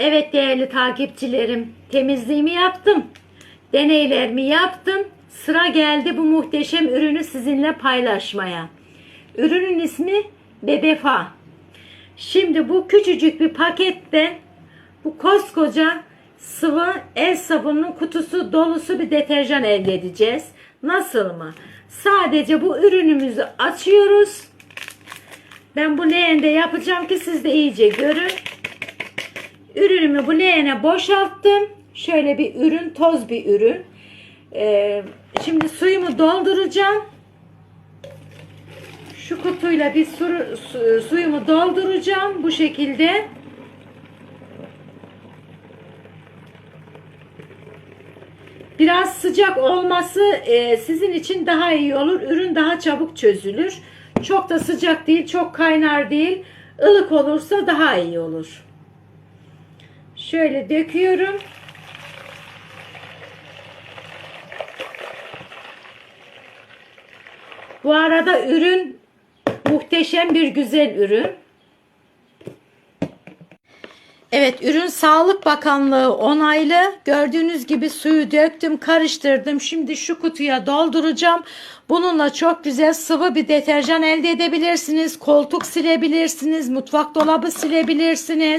Evet değerli takipçilerim, temizliğimi yaptım. Deneylerimi yaptım. Sıra geldi bu muhteşem ürünü sizinle paylaşmaya. Ürünün ismi Bebefa. Şimdi bu küçücük bir pakette bu koskoca sıvı el sabununun kutusu dolusu bir deterjan elde edeceğiz. Nasıl mı? Sadece bu ürünümüzü açıyoruz. Ben bu leğende yapacağım ki siz de iyice görün. Ürünümü bu leğene boşalttım. Şöyle bir ürün, toz bir ürün. Ee, şimdi suyumu dolduracağım. Şu kutuyla bir su, su- suyumu dolduracağım bu şekilde. Biraz sıcak olması e, sizin için daha iyi olur. Ürün daha çabuk çözülür. Çok da sıcak değil, çok kaynar değil. Ilık olursa daha iyi olur. Şöyle döküyorum. Bu arada ürün muhteşem bir güzel ürün. Evet ürün Sağlık Bakanlığı onaylı. Gördüğünüz gibi suyu döktüm, karıştırdım. Şimdi şu kutuya dolduracağım. Bununla çok güzel sıvı bir deterjan elde edebilirsiniz. Koltuk silebilirsiniz, mutfak dolabı silebilirsiniz.